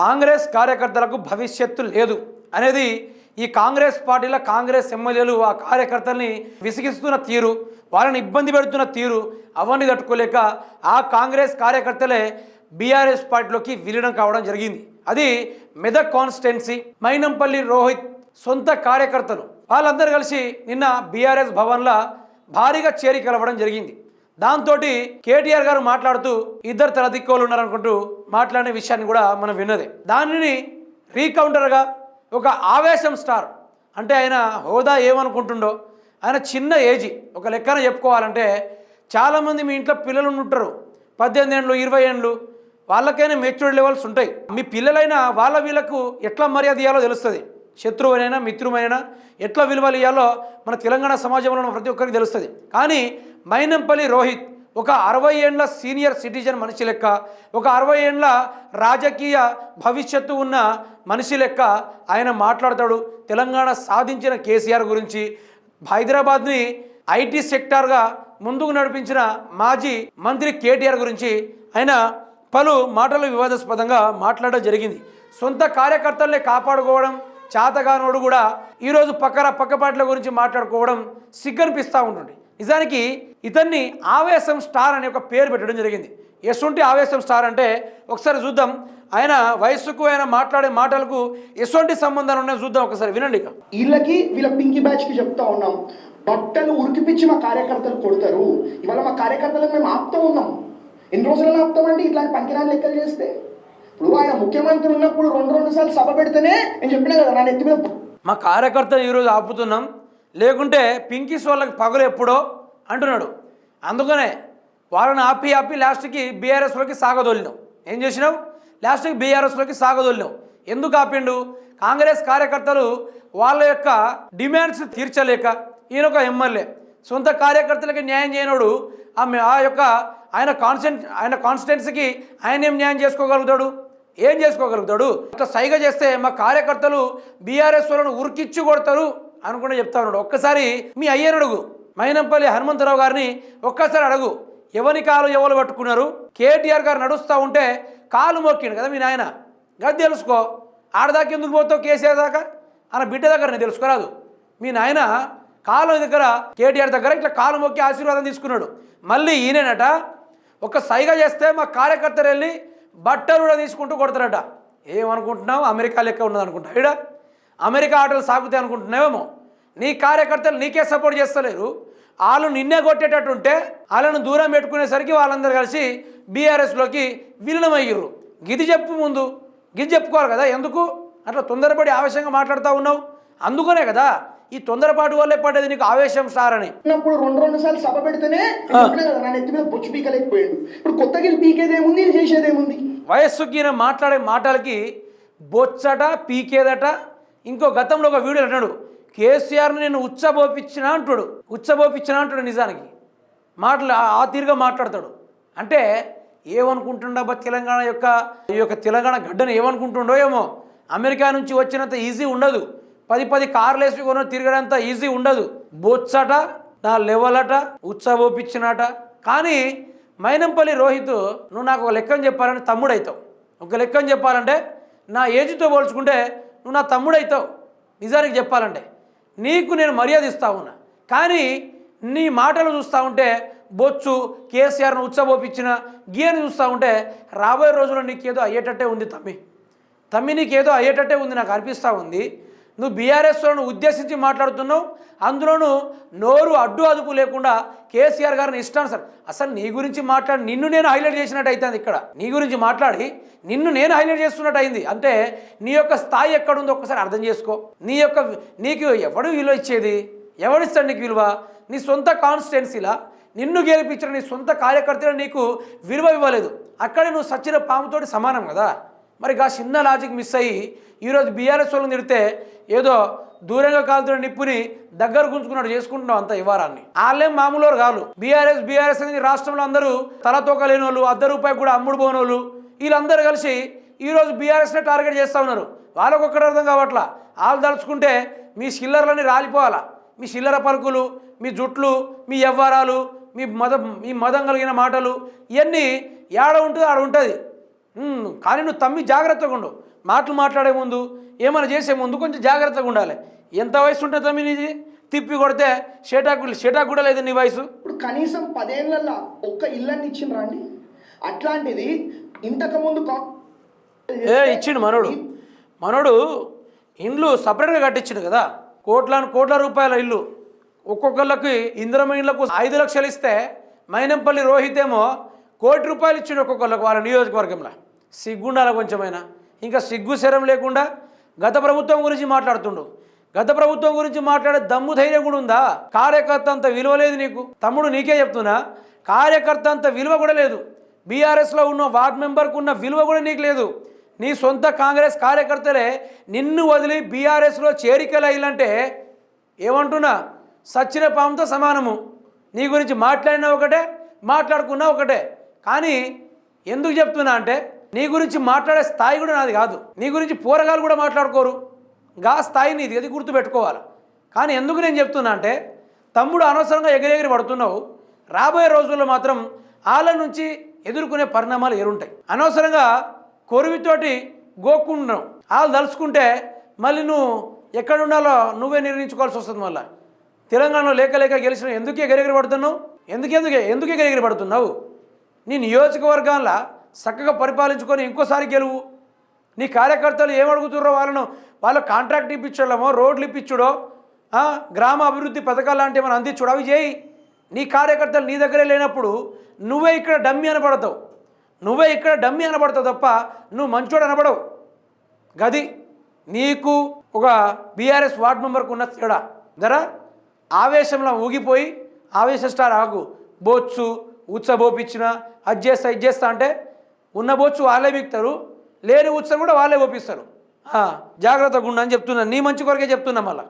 కాంగ్రెస్ కార్యకర్తలకు భవిష్యత్తు లేదు అనేది ఈ కాంగ్రెస్ పార్టీలో కాంగ్రెస్ ఎమ్మెల్యేలు ఆ కార్యకర్తల్ని విసిగిస్తున్న తీరు వాళ్ళని ఇబ్బంది పెడుతున్న తీరు అవన్నీ తట్టుకోలేక ఆ కాంగ్రెస్ కార్యకర్తలే బీఆర్ఎస్ పార్టీలోకి విలీనం కావడం జరిగింది. అది మెదక్ కాన్స్టిట్యున్సీ మైనంపల్లి రోహిత్ సొంత కార్యకర్తలు. వాళ్ళందరూ కలిసి నిన్న బీఆర్ఎస్ భవన్లో భారీగా చేరి కలవడం జరిగింది. దాంతో కేటీఆర్ గారు మాట్లాడుతూ ఇద్దరు తల దిక్కులు ఉన్నారనుకుంటూ మాట్లాడిన విషయాన్ని కూడా మనం విన్నదే. దానిని రీకౌంటర్గా ఒక ఆవేశం స్టార్ అంటే ఆయన హోదా ఏమనుకుంటుండో ఆయన చిన్న ఏజీ ఒక లెక్కన చెప్పుకోవాలంటే చాలామంది మీ ఇంట్లో పిల్లలు ఉంటారు పద్దెనిమిది ఏండ్లు ఇరవై ఏండ్లు వాళ్ళకైనా మెచ్యూర్డ్ లెవెల్స్ ఉంటాయి. మీ పిల్లలైనా వాళ్ళ వీళ్ళకు ఎట్లా మర్యాద ఇవ్వాలో తెలుస్తుంది. శత్రువునైనా మిత్రుమైనా ఎట్లా విలువలు ఇవ్వాలో మన తెలంగాణ సమాజంలో ఉన్న ప్రతి ఒక్కరికి తెలుస్తుంది. కానీ మైనంపల్లి రోహిత్ ఒక అరవై ఏండ్ల సీనియర్ సిటిజన్ మనిషి లెక్క ఒక అరవై ఏండ్ల రాజకీయ భవిష్యత్తు ఉన్న మనిషి లెక్క ఆయన మాట్లాడతాడు. తెలంగాణ సాధించిన కేసీఆర్ గురించి హైదరాబాద్ని ఐటీ సెక్టార్గా ముందుకు నడిపించిన మాజీ మంత్రి కేటీఆర్ గురించి ఆయన పలు మాటలు వివాదాస్పదంగా మాట్లాడడం జరిగింది. సొంత కార్యకర్తల్ని కాపాడుకోవడం చాతగానోడు కూడా ఈరోజు పక్కన పక్కపాట్ల గురించి మాట్లాడుకోవడం సిగ్గనిపిస్తూ ఉంటుంది నిజానికి ఇతన్ని ఆవేశం స్టార్ అనే ఒక పేరు పెట్టడం జరిగింది. ఎటువంటి ఆవేశం స్టార్ అంటే ఒకసారి చూద్దాం. ఆయన వయస్సుకు ఆయన మాట్లాడే మాటలకు ఎటువంటి సంబంధాలు ఉన్నాయో చూద్దాం ఒకసారి వినండి వీళ్ళకి వీళ్ళ పింకీ బ్యాచ్కి చెప్తా ఉన్నాం. బట్టలు ఉరికిపిచ్చి మా కార్యకర్తలు కొడతారు. ఇవాళ మా కార్యకర్తలకు మేము ఆపుతూ ఉన్నాం. ఎన్ని రోజులలో ఆపుతామండి ఇట్లాంటి పనికిరాని లెక్కలు చేస్తే? ఇప్పుడు ఆయన ముఖ్యమంత్రి ఉన్నప్పుడు రెండు రెండు సార్లు సభ పెడితేనే నేను చెప్పినా కదా నా నెత్తి మీద మా కార్యకర్తలు ఈరోజు ఆపుతున్నాం. లేకుంటే పింకీస్ వాళ్ళకి పగలు ఎప్పుడో అంటున్నాడు. అందుకనే వాళ్ళని ఆపి ఆపి లాస్ట్కి బీఆర్ఎస్లోకి సాగదోలినాం. ఏం చేసినావు? లాస్ట్కి బీఆర్ఎస్లోకి సాగదోలినాం. ఎందుకు ఆపిండు? కాంగ్రెస్ కార్యకర్తలు వాళ్ళ యొక్క డిమాండ్స్ తీర్చలేక ఈయన ఒక ఎమ్మెల్యే సొంత కార్యకర్తలకి న్యాయం చేయనోడు ఆ యొక్క ఆయన కాన్స్టెంట్ ఆయన కాన్స్టిట్యున్సీకి ఆయన ఏం న్యాయం చేసుకోగలుగుతాడు? ఏం చేసుకోగలుగుతాడు? అంత సైగ చేస్తే మా కార్యకర్తలు బీఆర్ఎస్ వాళ్ళను ఉరికిచ్చి కొడతారు అనుకుంటే చెప్తా ఉన్నాడు. ఒక్కసారి మీ అయ్యను అడుగు. మైనంపల్లి హనుమంతరావు గారిని ఒక్కసారి అడుగు. ఎవరి కాలు ఎవరు పట్టుకున్నారు? కేటీఆర్ గారు నడుస్తూ ఉంటే కాలు మొక్కిండు కదా మీ నాయన. గది తెలుసుకో. ఆడదాకా ఎందుకు పోతావు కేసీఆర్ దాకా? అన్న బిడ్డ దగ్గర నేను తెలుసుకోరాదు. మీ నాయన కాలు దగ్గర కేటీఆర్ దగ్గర ఇట్లా కాలు మొక్కి ఆశీర్వాదం తీసుకున్నాడు. మళ్ళీ ఈయనట ఒక సైగ చేస్తే మా కార్యకర్తలు వెళ్ళి బట్టలు కూడా తీసుకుంటూ కొడతారట. ఏమనుకుంటున్నావు? అమెరికా లెక్క ఉన్నది అనుకుంటా ఈడ అమెరికా ఆటలు సాగుతాయి అనుకుంటున్నావేమో? నీ కార్యకర్తలు నీకే సపోర్ట్ చేస్తలేరు. వాళ్ళు నిన్నే కొట్టేటట్టు ఉంటే వాళ్ళను దూరం పెట్టుకునేసరికి వాళ్ళందరూ కలిసి బీఆర్ఎస్లోకి విలీనమయ్యారు గిది చెప్పు ముందు. గిది చెప్పుకోవాలి కదా? ఎందుకు? అట్లా తొందరపడి ఆవేశంగా మాట్లాడుతూ ఉన్నావు? అందుకనే కదా ఈ తొందరపాటు వల్లే పడ్డది నీకు ఆవేశం స్టార్ అని. ఉన్నప్పుడు రెండు రెండు సార్లు సభ పెడితేనే నా నెత్తి మీద బొచ్చు పీకలేకపోయాడు. ఇప్పుడు కొత్తగా పీకేదేముంది చేసేదేముంది? వయస్సుకి ఈయన మాట్లాడే మాటలకి బొచ్చట పీకేదట. ఇంకో గతంలో ఒక వీడియో అన్నాడు కేసీఆర్ని నేను ఉచ్చబోపించిన అంటాడు ఉచ్చబోపించిన అంటాడు నిజానికి. మాటలు ఆ- ఆ తీరుగా మాట్లాడతాడు. అంటే ఏమనుకుంటుండబ్బా తెలంగాణ యొక్క ఈ యొక్క తెలంగాణ గడ్డను ఏమనుకుంటుండో ఏమో అమెరికా నుంచి వచ్చినంత ఈజీ ఉండదు. పది పది కార్లు వేసి కొన తిరగడంత ఈజీ ఉండదు. బొచ్చట నా లెవెల్ అట ఉత్సవోపించినట కానీ మైనంపల్లి రోహిత్ నువ్వు నాకు ఒక లెక్కని చెప్పాలంటే తమ్ముడు అవుతావు ఒక లెక్కని చెప్పాలంటే నా ఏజ్తో పోల్చుకుంటే నువ్వు నా తమ్ముడు అవుతావు నిజానికి చెప్పాలంటే నీకు నేను మర్యాద ఇస్తా ఉన్నా. కానీ నీ మాటలు చూస్తూ ఉంటే బొచ్చు కేసీఆర్ను ఉత్సవోపించిన గీయను చూస్తూ ఉంటే రాబోయే రోజుల్లో నీకేదో అయ్యేటట్టే ఉంది తమ్మి. తమ్మి నీకేదో అయ్యేటట్టే ఉంది నాకు అనిపిస్తూ ఉంది. నువ్వు బీఆర్ఎస్లను ఉద్దేశించి మాట్లాడుతున్నావు అందులోనూ నోరు అడ్డు అదుపు లేకుండా కేసీఆర్ గారిని ఇష్టాను సార్. అసలు నీ గురించి మాట్లాడి నిన్ను నేను హైలైట్ చేసినట్టు అవుతుంది ఇక్కడ. నీ గురించి మాట్లాడి నిన్ను నేను హైలైట్ చేస్తున్నట్టు అయింది. అంటే నీ యొక్క స్థాయి ఎక్కడుందో ఒక్కసారి అర్థం చేసుకో. నీ యొక్క నీకు ఎవడు విలువ ఇచ్చేది? ఎవడిస్తాడు నీకు విలువ? నీ సొంత కాన్స్టిట్యున్సీలా? నిన్ను గెలిపించిన నీ సొంత కార్యకర్తలు నీకు విలువ ఇవ్వలేదు. అక్కడే నువ్వు సచ్చిన పాముతోటి సమానం కదా. మరి ఆ చిన్న లాజిక్ మిస్ అయ్యి ఈరోజు బీఆర్ఎస్ వాళ్ళని తిడితే ఏదో దూరంగా కాలుతున్న నిప్పుని దగ్గర గుంజుకున్నట్టు చేసుకుంటున్నాం అంత ఇవ్వారాన్ని వాళ్ళేం మామూలు కాదు. బీఆర్ఎస్ బీఆర్ఎస్ అనేది రాష్ట్రంలో అందరూ తలతోక లేని వాళ్ళు అర్ధ రూపాయి కూడా అమ్ముడు పోని వాళ్ళు వీళ్ళందరూ కలిసి ఈరోజు బీఆర్ఎస్నే టార్గెట్ చేస్తూ ఉన్నారు. వాళ్ళకు ఒక్కటి అర్థం కావట్లా. వాళ్ళు తలుచుకుంటే మీ చిల్లర్లన్నీ రాలిపోవాలా. మీ చిల్లర పలుకులు మీ జుట్లు మీ వ్యవహారాలు మీ మద మీ మదం కలిగిన మాటలు ఇవన్నీ ఏడ ఉంటుంది ఆడ ఉంటుంది. కానీ నువ్వు తమ్మి జాగ్రత్తగా ఉండు. మాటలు మాట్లాడే ముందు ఏమైనా చేసే ముందు కొంచెం జాగ్రత్తగా ఉండాలి. ఎంత వయసు ఉంటుంది తమ్మి నీది? తిప్పి కొడితే షేటాకు షేటాకు కూడా లేదు నీ వయసు. ఇప్పుడు కనీసం పదేళ్ళలో ఒక్క ఇల్లన్ని ఇచ్చిండ్రా అండి? అట్లాంటిది ఇంతకు ముందు కా- ఏ ఇచ్చిండు మనోడు. మనోడు ఇండ్లు సపరేట్గా కట్టించిండు కదా. కోట్ల కోట్ల రూపాయల ఇల్లు. ఒక్కొక్కళ్ళకి ఇందిరమ ఇళ్ళకు ఐదు లక్షలు ఇస్తే మైనంపల్లి రోహిత్ ఏమో కోటి రూపాయలు ఇచ్చిండు ఒక్కొక్కళ్ళకి వాళ్ళ నియోజకవర్గంలో. సిగ్గుండాల కొంచెమైనా? ఇంకా సిగ్గు శరం లేకుండా గత ప్రభుత్వం గురించి మాట్లాడుతుండు. గత ప్రభుత్వం గురించి మాట్లాడే దమ్ము ధైర్యం కూడా ఉందా? కార్యకర్త అంత విలువ లేదు నీకు. తమ్ముడు నీకే చెప్తున్నా కార్యకర్త అంత విలువ కూడా లేదు. బీఆర్ఎస్లో ఉన్న వార్డ్ మెంబర్కు ఉన్న విలువ కూడా నీకు లేదు. నీ సొంత కాంగ్రెస్ కార్యకర్తలే నిన్ను వదిలి బీఆర్ఎస్లో చేరికలు అయ్యాలంటే ఏమంటున్నా? సచ్చిన పాముతో సమానము. నీ గురించి మాట్లాడినా ఒకటే మాట్లాడుకున్నా ఒకటే. కానీ ఎందుకు చెప్తున్నా అంటే నీ గురించి మాట్లాడే స్థాయి కూడా నాది కాదు. నీ గురించి పోరగాలు కూడా మాట్లాడుకోరు. గా స్థాయి నీది అది గుర్తుపెట్టుకోవాలి. కానీ ఎందుకు నేను చెప్తున్నా అంటే తమ్ముడు అనవసరంగా ఎగిరెగిరి పడుతున్నావు. రాబోయే రోజుల్లో మాత్రం వాళ్ళ నుంచి ఎదుర్కొనే పరిణామాలు ఎరుంటాయి అనవసరంగా కొరివితోటి గోక్కుంటున్నావు. వాళ్ళు తలుచుకుంటే మళ్ళీ నువ్వు ఎక్కడ ఉండాలో నువ్వే నిర్ణయించుకోవాల్సి వస్తుంది మళ్ళీ. తెలంగాణలో లేక లేక గెలిచిన ఎందుకే ఎగిరెగిరి పడుతున్నావు? ఎందుకు ఎందుకే ఎందుకే ఎగిరెగిరి పడుతున్నావు? నీ నియోజకవర్గాల్లో చక్కగా పరిపాలించుకొని ఇంకోసారి గెలువు. నీ కార్యకర్తలు ఏమడుగుతుర్రో వాళ్ళను వాళ్ళ కాంట్రాక్ట్ ఇప్పించడమో రోడ్లు ఇప్పించుడో గ్రామ అభివృద్ధి పథకాలు లాంటివి ఏమైనా అందించుడు అవి చేయి. నీ కార్యకర్తలు నీ దగ్గరే లేనప్పుడు నువ్వే ఇక్కడ డమ్మి అనబడతావు. నువ్వే ఇక్కడ డమ్మి అనబడతావు తప్ప నువ్వు మంచోడు అనబడవు. గది నీకు ఒక బీఆర్ఎస్ వార్డ్ మెంబర్కు ఉన్న తేడా. ధర ఆవేశంలో ఊగిపోయి ఆవేశ స్టార్ ఆగు. బొచ్చు ఉచ్చబోపించిన అది చేస్తా ఇది చేస్తా అంటే ఉన్న బొచ్చు వాళ్ళే బిక్తారు లేని ఉత్సవం కూడా వాళ్ళే ఓపిస్తారు జాగ్రత్తగా ఉండని చెప్తున్నాను నీ మంచి కొరకే చెప్తున్నా మళ్ళీ.